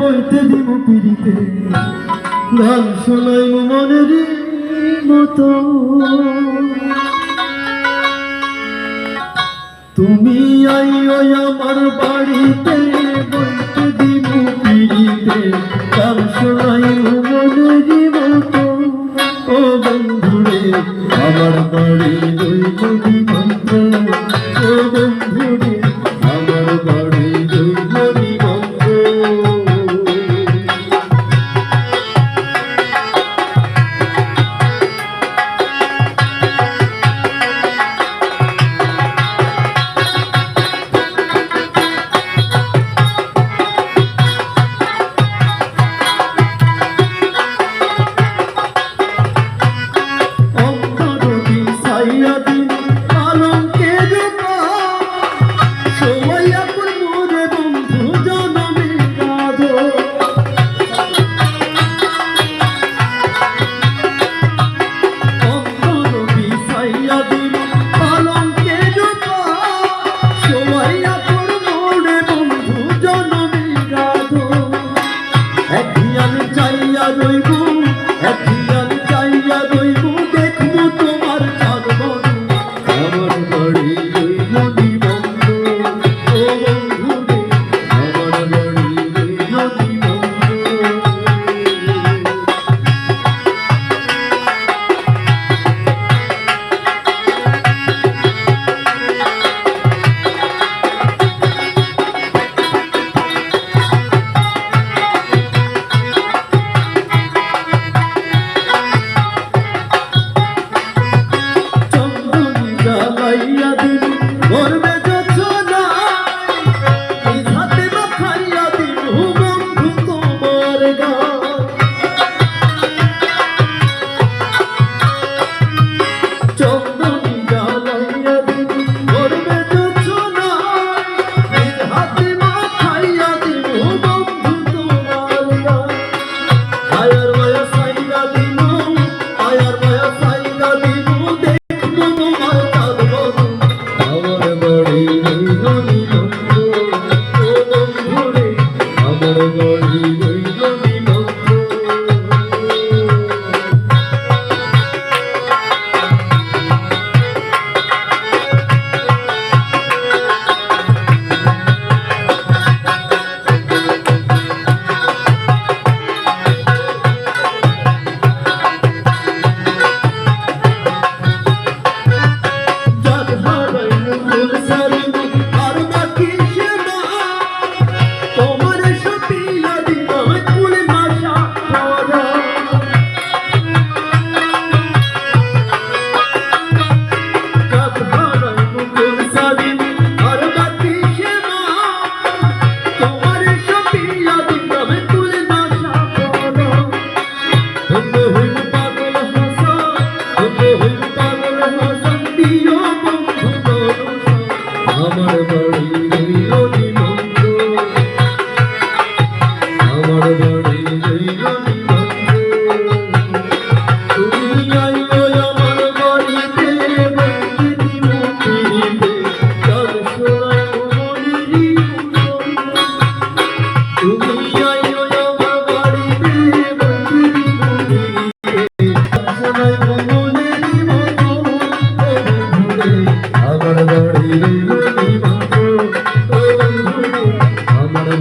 বইতে দিব পিড়িতে। গান শোনাই মনের মত। তুমি আই ওই আমার বাড়িতে বইতে দিব পিড়িতে। গান শোনাই মনের মত। ও বন্ধুরে, আমার বাড়ি রইব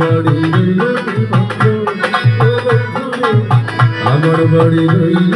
আমার বাড়ি রইল আমার বাড়ি রইল